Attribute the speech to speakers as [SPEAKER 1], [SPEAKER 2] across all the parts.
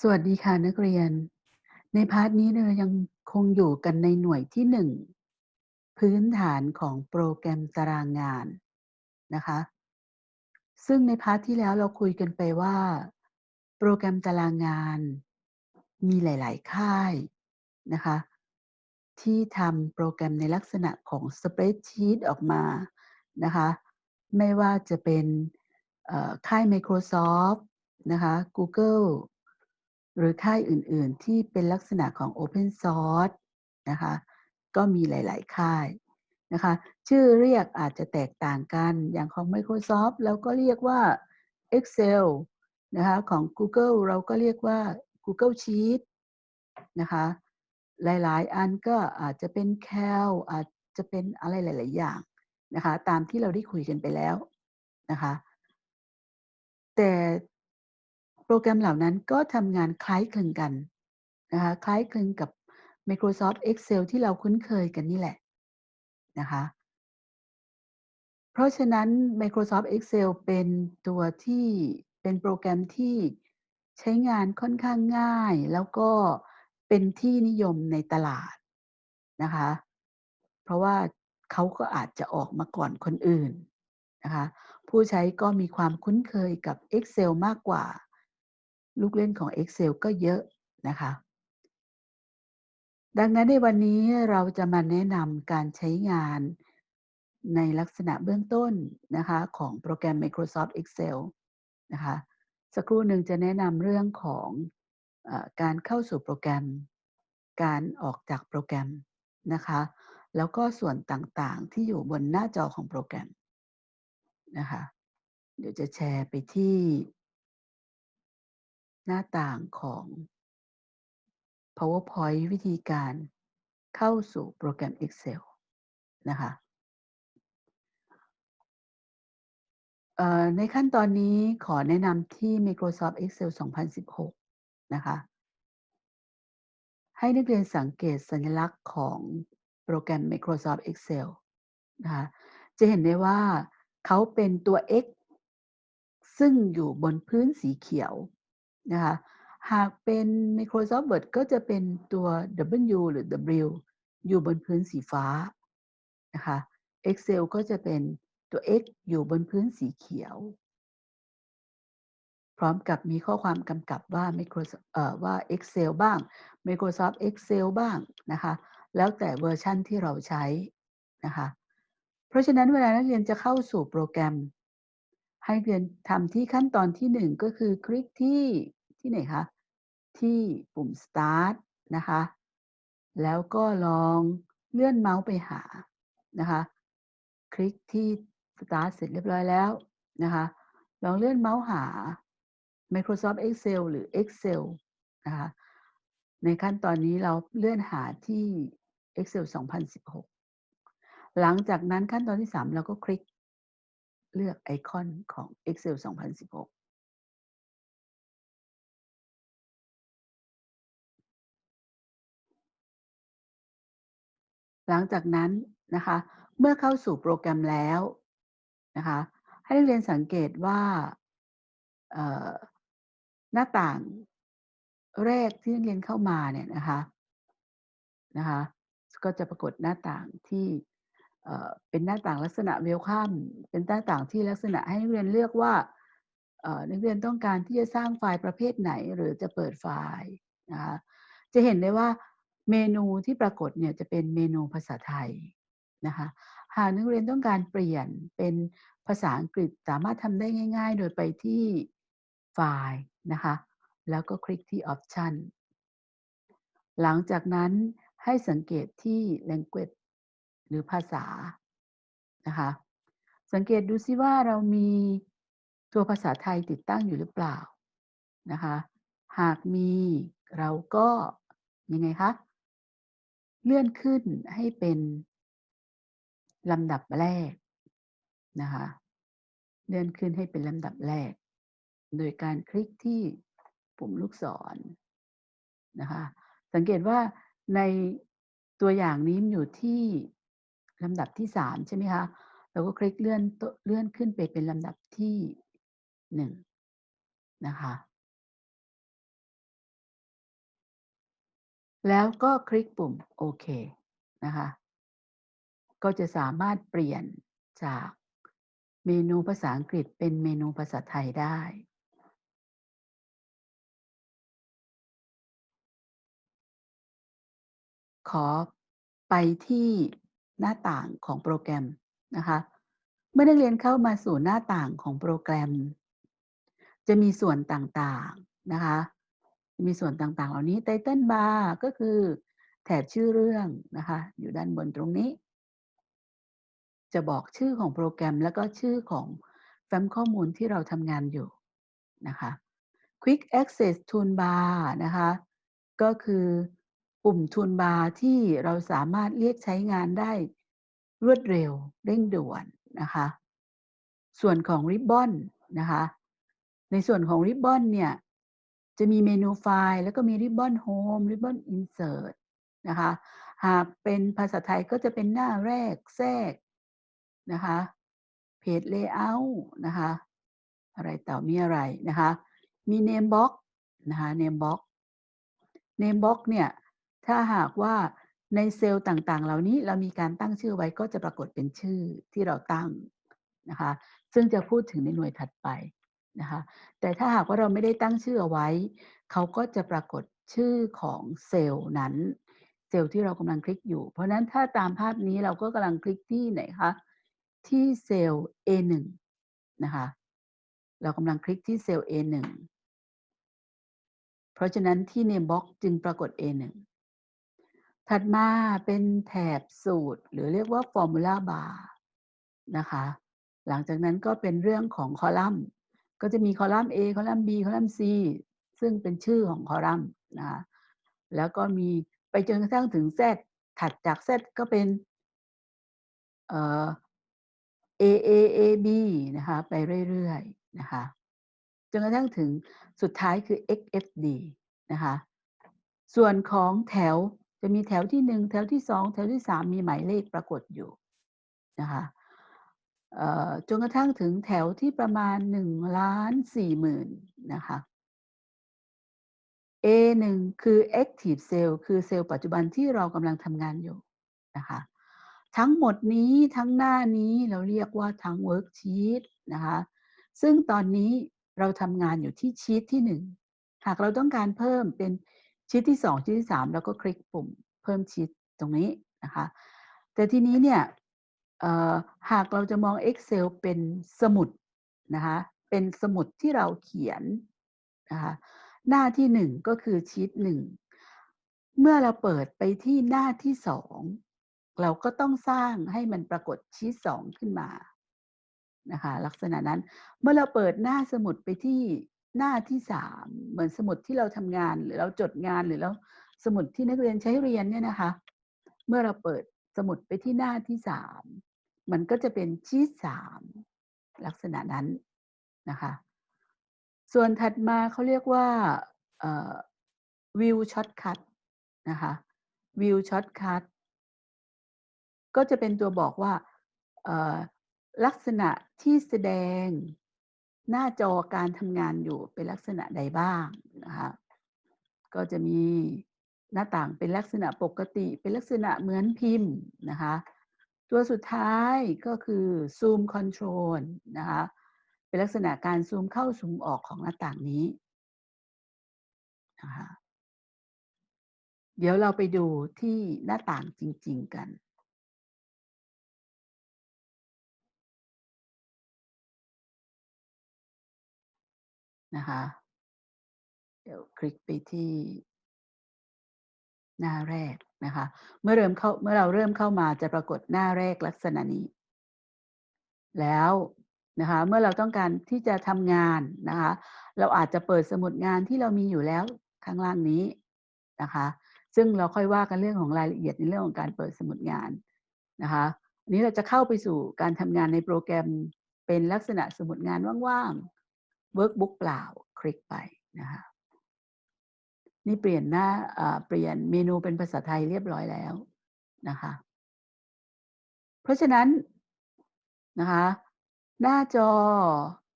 [SPEAKER 1] สวัสดีค่ะนักเรียน ในพาร์ทนี้เรายังคงอยู่กันในหน่วยที่1พื้นฐานของโปรแกรมตารางงานนะคะ ซึ่งในพาร์ทที่แล้วเราคุยกันไปว่า โปรแกรมตารางงาน มีหลาย ๆ ค่ายนะคะ ที่ทำโปรแกรมในลักษณะของ Spreadsheet ออกมานะคะ ไม่ว่าจะเป็นค่าย Microsoft นะคะ Google หรือค่ายอื่นๆ ที่เป็นลักษณะของ Open Source นะคะ ก็มีหลาย ๆ ค่ายนะคะ ชื่อเรียกอาจจะแตกต่างกัน อย่างของ Microsoft เราก็เรียกว่า Excel นะคะ ของ Google เราก็เรียกว่า Google Sheet นะคะ หลาย ๆ อันก็อาจจะเป็น Cal อาจจะเป็นอะไรหลาย ๆ อย่างนะคะ ตามที่เราได้คุยกันไปแล้วนะคะ แต่ โปรแกรมเหล่านั้นก็ทำงานคล้ายคลึงกันนะคะคล้ายคลึงกับ Microsoft Excel ที่เราคุ้นเคยกันนี่แหละนะคะเพราะฉะนั้น Microsoft Excel เป็นตัวที่เป็นโปรแกรมที่ใช้งานค่อนข้างง่าย แล้วก็เป็นที่นิยมในตลาดนะคะ เพราะว่าเขาก็อาจจะออกมาก่อนคนอื่นนะคะ ผู้ใช้ก็มีความคุ้นเคยกับ Excel มากกว่า ลูกเล่นของ Excel ก็เยอะนะคะ ดังนั้นในวันนี้เราจะมาแนะนำการใช้งานในลักษณะเบื้องต้นนะคะของโปรแกรม Microsoft Excel นะคะ สักครู่หนึ่งจะแนะนำเรื่องของอการเข้าสู่โปรแกรม การออกจากโปรแกรมนะคะ แล้วก็ส่วนต่างๆที่อยู่บนหน้าจอของโปรแกรมนะคะ เดี๋ยวจะแชร์ไปที่ หน้าต่างของ PowerPoint วิธีการเข้าสู่โปรแกรม Excel นะคะในขั้นตอนนี้ขอแนะนำที่ Microsoft Excel 2016 นะคะ ให้นักเรียนสังเกตสัญลักษณ์ของโปรแกรม Microsoft Excel นะคะ จะเห็นได้ว่าเขาเป็นตัว X ซึ่งอยู่บนพื้นสีเขียว นะคะ หากเป็น Microsoft Word ก็จะเป็นตัว W หรือ W อยู่บนพื้นสีฟ้านะคะ Excel ก็จะเป็นตัว X อยู่บนพื้นสีเขียว พร้อมกับมีข้อความกำกับว่า Microsoft เอ่อว่า Excel บ้าง Microsoft Excel บ้างนะคะ แล้วแต่เวอร์ชันที่เราใช้นะคะ เพราะฉะนั้นเวลานักเรียนจะเข้าสู่โปรแกรมให้เรียนทำที่ขั้นตอนที่ 1 ก็คือคลิกที่ ที่ไหนคะ ที่ปุ่ม Start นะคะ แล้วก็ลองเลื่อนเมาส์ไปหานะคะ คลิกที่ Start เสร็จเรียบร้อยแล้วนะคะ ลองเลื่อนเมาส์หา Microsoft Excel หรือ Excel นะคะ ในขั้นตอนนี้เราเลื่อนหาที่ Excel 2016 หลังจากนั้นขั้นตอนที่ 3 เราก็คลิกเลือกไอคอนของ Excel 2016 หลังจากนั้นนะคะ เมื่อเข้าสู่โปรแกรมแล้วนะคะ ให้นักเรียนสังเกตว่าหน้าต่างแรกที่นักเรียนเข้ามาเนี่ยนะคะนะคะ ก็จะปรากฏหน้าต่างที่เป็นหน้าต่างลักษณะ Welcome เป็นหน้าต่างที่ลักษณะให้นักเรียนเลือกว่านักเรียนต้องการที่จะสร้างไฟล์ประเภทไหนหรือจะเปิดไฟล์นะคะจะเห็นได้ว่า เมนูที่ปรากฏเนี่ยจะเป็นเมนูภาษาไทยนะคะหากนักเรียนต้องการเปลี่ยนเป็นภาษาอังกฤษสามารถทำได้ง่าย ๆ โดยไปที่ไฟล์นะคะ แล้วก็คลิกที่ Option หลังจากนั้นให้สังเกตที่ Language หรือภาษานะคะ สังเกตดูซิว่าเรามีตัวภาษาไทยติดตั้งอยู่หรือเปล่านะคะ หากมีเราก็ยังไงคะ เลื่อนขึ้นให้เป็นลำดับแรกนะคะ เลื่อนขึ้นให้เป็นลำดับแรก โดยการคลิกที่ปุ่มลูกศรนะคะ สังเกตว่าในตัวอย่างนี้มันอยู่ที่ลำดับที่3ใช่ไหมคะเราก็คลิกเลื่อนเลื่อนขึ้นไปเป็นลำดับที่1นะคะ แล้วก็คลิกปุ่มโอเคนะคะ ก็จะสามารถเปลี่ยนจากเมนูภาษาอังกฤษเป็นเมนูภาษาไทยได้ ขอไปที่หน้าต่างของโปรแกรมนะคะ เมื่อนักเรียนเข้ามาสู่หน้าต่างของโปรแกรม จะมีส่วนต่างๆนะคะ มีส่วนต่างๆ เหล่านี้ไตเติลบาร์ก็คือแถบชื่อเรื่องนะคะ อยู่ด้านบนตรงนี้ จะบอกชื่อของโปรแกรมแล้วก็ชื่อของแฟ้มข้อมูลที่เราทำงานอยู่นะคะ Quick Access Toolbar นะคะ ก็คือปุ่ม Toolbar ที่เราสามารถเรียกใช้งานได้รวดเร็วเร่งด่วนนะคะ ส่วนของ Ribbon นะคะ ในส่วนของ Ribbon เนี่ย จะมีเมนูไฟล์ แล้วก็มี Ribbon Home Ribbon Insert นะคะหากเป็นภาษาไทยก็จะเป็นหน้าแรกแทรกนะคะ Page Layout นะคะอะไรต่อมีอะไรนะคะมี Name Box นะคะ Name Box Name Box เนี่ยถ้าหากว่าในเซลล์ต่างๆ เหล่านี้เรามีการตั้งชื่อไว้ก็จะปรากฏเป็นชื่อที่เราตั้งนะคะซึ่งจะพูดถึงในหน่วยถัดไป นะคะแต่ถ้าหากว่าเราไม่ได้ตั้งชื่อเอาไว้ เขาก็จะปรากฏชื่อของเซลล์นั้น เซลล์ที่เรากำลังคลิกอยู่ เพราะนั้นถ้าตามภาพนี้เราก็กำลังคลิกที่ไหนคะที่เซลล์ A1 นะคะเรากำลังคลิกที่เซลล์ A1 เพราะฉะนั้นที่ Name Box จึงปรากฏ A1 ถัดมาเป็นแถบสูตรหรือเรียกว่า Formula Bar นะคะ หลังจากนั้นก็เป็นเรื่องของคอลัมน์ ก็จะมีคอลัมน์ A คอลัมน์ B คอลัมน์ C ซึ่งเป็นชื่อของคอลัมน์นะคะแล้วก็มีไปจนกระทั่งถึง Z ถัดจาก Z ก็เป็นเอ่อ A A A B นะคะไปเรื่อยๆนะคะจนกระทั่งถึงสุดท้ายคือ X F D นะคะส่วนของแถวจะมีแถวที่1แถวที่2แถวที่3มีหมายเลขปรากฏอยู่นะคะ จนกระทั่งถึงแถวที่ประมาณ1ล้าน4หมื่นนะคะ A1 คือ active cell คือเซลล์ปัจจุบันที่เรากำลังทำงานอยู่นะคะทั้งหมดนี้ทั้งหน้านี้เราเรียกว่าทั้ง worksheet นะคะซึ่งตอนนี้เราทำงานอยู่ที่ชีตที่ 1 หากเราต้องการเพิ่มเป็นชีตที่ 2ชีตที่ 3 แล้วก็คลิกปุ่มเพิ่มชีตตรงนี้นะคะแต่ทีนี้เนี่ย หากเราจะมอง Excel เป็นสมุดนะคะเป็นสมุดที่เราเขียนนะคะหน้าที่ 1 ก็คือชีต1เมื่อเราเปิดไปที่หน้าที่ 2 เราก็ต้องสร้างให้มันปรากฏชีต2ขึ้นมานะคะลักษณะนั้นเมื่อเราเปิดหน้าสมุดไปที่หน้าที่ 3 เหมือนสมุดที่เราทำงานหรือเราจดงานหรือเราสมุดที่นักเรียนใช้เรียนเนี่ยนะคะ เมื่อเราเปิดสมุดไปที่หน้าที่ 3 มันก็จะเป็นชีต3ลักษณะนั้นนะคะ ส่วนถัดมาเขาเรียกว่าวิวช็อตคัทนะคะวิวช็อตคัทก็จะเป็นตัวบอกว่าลักษณะที่แสดงหน้าจอการทำงานอยู่เป็นลักษณะใดบ้างนะคะก็จะมีหน้าต่างเป็นลักษณะปกติ เป็นลักษณะเหมือนพิมพ์นะคะ ตัวสุดท้ายก็คือ Zoom Control นะคะ เป็นลักษณะการซูมเข้าซูมออกของหน้าต่างนี้นะคะเดี๋ยวเราไปดูที่หน้าต่างจริง ๆ กัน นะคะ เดี๋ยวคลิกไปที่หน้าแรก นะคะ เมื่อเริ่มเข้าเมื่อเราเริ่มเข้ามาจะปรากฏหน้าแรกลักษณะนี้ แล้วนะคะเมื่อเราต้องการที่จะทำงานนะคะ เราอาจจะเปิดสมุดงานที่เรามีอยู่แล้วข้างล่างนี้นะคะ ซึ่งเราค่อยว่ากันเรื่องของรายละเอียดในเรื่องของการเปิดสมุดงานนะคะอันนี้เราจะเข้าไปสู่การทำงานในโปรแกรมเป็นลักษณะสมุดงานว่างๆ workbook เปล่าคลิกไปนะคะ นี่เปลี่ยนหน้าเปลี่ยนเมนูเป็นภาษาไทยเรียบร้อยแล้วนะคะ เพราะฉะนั้นนะคะ หน้าจอ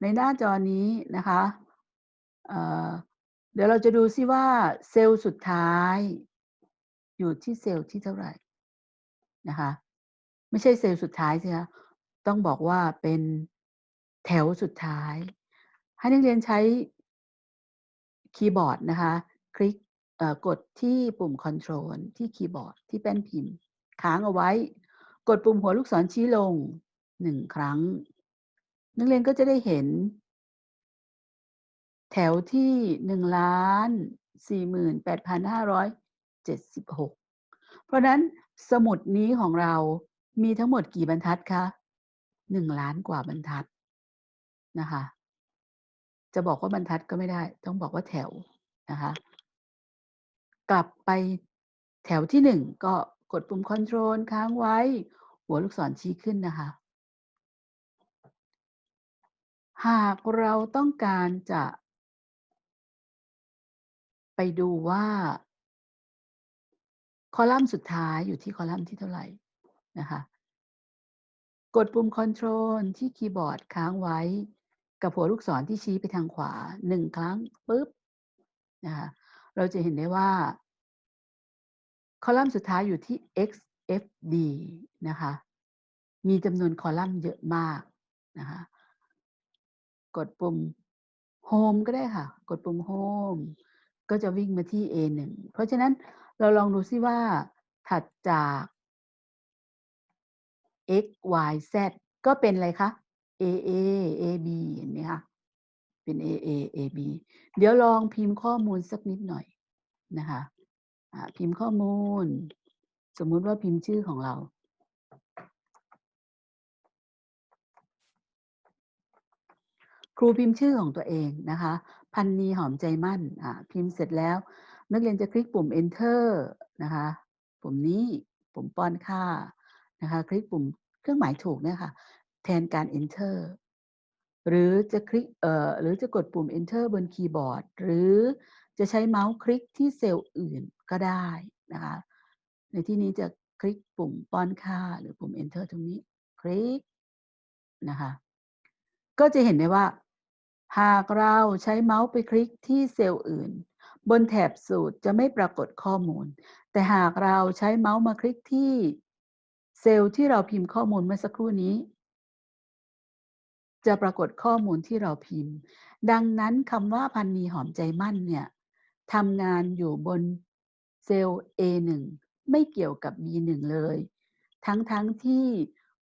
[SPEAKER 1] ในหน้าจอนี้นะคะเดี๋ยวเราจะดูซิว่าเซลล์สุดท้าย อยู่ที่เซลล์ที่เท่าไหร่นะคะ ไม่ใช่เซลล์สุดท้ายสิคะต้องบอกว่าเป็นแถวสุดท้าย ให้นักเรียนใช้คีย์บอร์ดนะคะ คลิกกดที่ปุ่ม Control ที่คีย์บอร์ดที่แป้นพิมพ์ ค้างเอาไว้ กดปุ่มหัวลูกศรชี้ลงหนึ่งครั้ง นักเรียนก็จะได้เห็น แถวที่หนึ่งล้านสี่หมื่นแปดพันห้าร้อยเจ็ดสิบหกเพราะนั้นสมุดนี้ของเรามีทั้งหมดกี่บรรทัดคะหนึ่งล้านกว่าบรรทัดนะคะ จะบอกว่าบรรทัดก็ไม่ได้ ต้องบอกว่าแถวนะคะ กลับไปแถวที่หนึ่งก็กดปุ่ม Control ค้างไว้ หัวลูกศรชี้ขึ้นนะคะ หากเราต้องการจะ ไปดูว่า คอลัมน์สุดท้ายอยู่ที่คอลัมน์ที่เท่าไหร่นะคะ กดปุ่ม Control ที่คีย์บอร์ดค้างไว้ กับหัวลูกศรที่ชี้ไปทางขวาหนึ่งครั้งปุ๊บนะคะ เราจะเห็นได้ว่า คอลัมน์สุดท้ายอยู่ที่ xfd นะคะ มีจำนวนคอลัมน์เยอะมากนะคะ กดปุ่ม Home ก็ได้ค่ะ กดปุ่ม Home ก็จะวิ่งมาที่ A1 เพราะฉะนั้นเราลองดูซิว่า ถัดจาก x y z ก็เป็นอะไรคะ a a a b เห็นไหมคะ เป็น a a a b เดี๋ยวลองพิมพ์ข้อมูลสักนิดหน่อยนะคะพิมพ์ข้อมูล สมมุติว่าพิมพ์ชื่อของเรา ครูพิมพ์ชื่อของตัวเองนะคะ พันนีหอมใจมั่นพิมพ์เสร็จแล้ว นักเรียนจะคลิกปุ่ม enter นะคะปุ่มนี้ปุ่มป้อนค่านะคะ คลิกปุ่มเครื่องหมายถูกเนี่ยค่ะ แทนการ enter หรือจะคลิกเอ่อหรือจะกดปุ่ม enter บนคีย์บอร์ด หรือจะใช้เมาส์คลิกที่เซลล์อื่นก็ได้นะคะ ในที่นี้จะคลิกปุ่มป้อนค่า หรือปุ่ม enter ตรงนี้ คลิกนะคะ ก็จะเห็นได้ว่า หากเราใช้เมาส์ไปคลิกที่เซลล์อื่น บนแถบสูตรจะไม่ปรากฏข้อมูล แต่หากเราใช้เมาส์มาคลิกที่เซลล์ที่เราพิมพ์ข้อมูลเมื่อสักครู่นี้ จะปรากฏข้อมูลที่เราพิมพ์ ดังนั้นคำว่าพันนีหอมใจมั่นเนี่ยทำงานอยู่บนเซลล์ A1 ไม่เกี่ยวกับ B1 เลย ทั้งๆทที่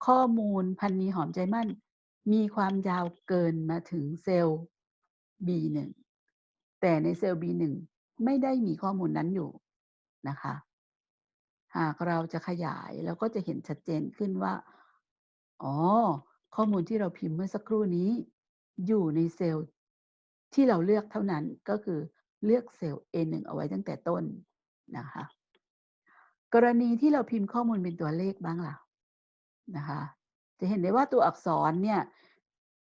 [SPEAKER 1] ข้อมูลพันนีหอมใจมั่น มีความยาวเกินมาถึงเซลล์ B1 แต่ในเซลล์ B1 ไม่ได้มีข้อมูลนั้นอยู่นะคะ หากเราจะขยายเราก็จะเห็นชัดเจนขึ้นว่า อ๋อ ข้อมูลที่เราพิมพ์เมื่อสักครู่นี้ อยู่ในเซลล์ที่เราเลือกเท่านั้นก็คือเลือกเซลล์ A1 เอาไว้ตั้งแต่ต้นนะคะ กรณีที่เราพิมพ์ข้อมูลเป็นตัวเลขบ้างล่ะนะคะ จะเห็นได้ว่าตัวอักษรเนี่ย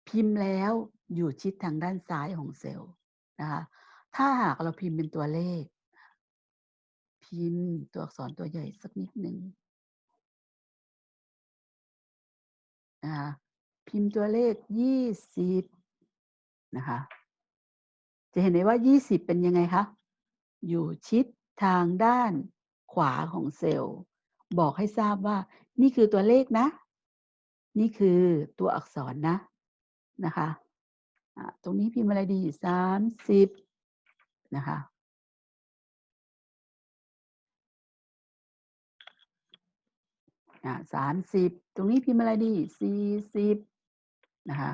[SPEAKER 1] พิมพ์แล้วอยู่ชิดทางด้านซ้ายของเซลล์นะคะถ้าหากเราพิมพ์เป็นตัวเลข พิมพ์ตัวอักษรตัวใหญ่สักนิดหนึ่งนะคะ พิมพ์ตัวเลขยี่สิบนะคะ จะเห็นได้ว่ายี่สิบเป็นยังไงคะ อยู่ชิดทางด้านขวาของเซลล์ บอกให้ทราบว่า นี่คือตัวเลขนะ นี่คือตัวอักษรนะนะคะ ตรงนี้พิมพ์อะไรดีสามสิบนะคะสามสิบ ตรงนี้พิมพ์อะไรดีสี่สิบ นะคะ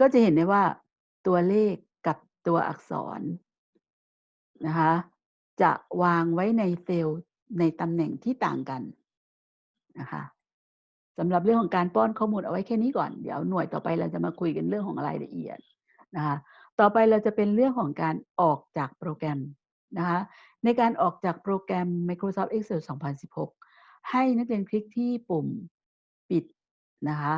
[SPEAKER 1] ก็จะเห็นได้ว่าตัวเลขกับตัวอักษรนะคะจะวางไว้ในเซลล์ในตำแหน่งที่ต่างกันนะคะสำหรับเรื่องของการป้อนข้อมูลเอาไว้แค่นี้ก่อน เดี๋ยวหน่วยต่อไปเราจะมาคุยกันเรื่องของรายละเอียดนะคะต่อไปเราจะเป็นเรื่องของการออกจากโปรแกรมนะคะในการออกจากโปรแกรม Microsoft Excel 2016 ให้นักเรียนคลิกที่ปุ่มปิดนะคะ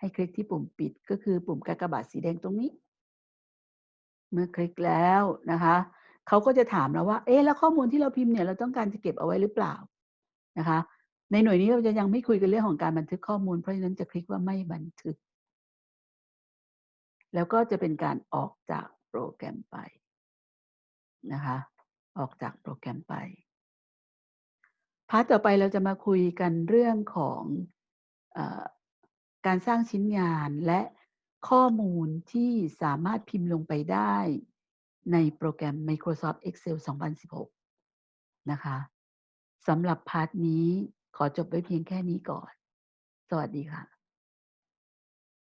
[SPEAKER 1] ให้คลิกที่ปุ่มปิดก็คือปุ่มกากบาทสีแดงตรงนี้ เมื่อคลิกแล้วนะคะเขาก็จะถามเราว่า เอ๊ะแล้วข้อมูลที่เราพิมพ์เนี่ยเราต้องการจะเก็บเอาไว้หรือเปล่านะคะ ในหน่วยนี้เราจะยังไม่คุยกันเรื่องของการบันทึกข้อมูล เพราะฉะนั้นจะคลิกว่าไม่บันทึก แล้วก็จะเป็นการออกจากโปรแกรมไปนะคะ ออกจากโปรแกรมไปพาร์ตต่อไปเราจะมาคุยกันเรื่องของ การสร้างชิ้นงานและข้อมูลที่สามารถพิมพ์ลงไปได้ในโปรแกรม Microsoft Excel 2016 นะคะสำหรับพาร์ทนี้ขอจบไว้เพียงแค่นี้ก่อน สวัสดีค่ะ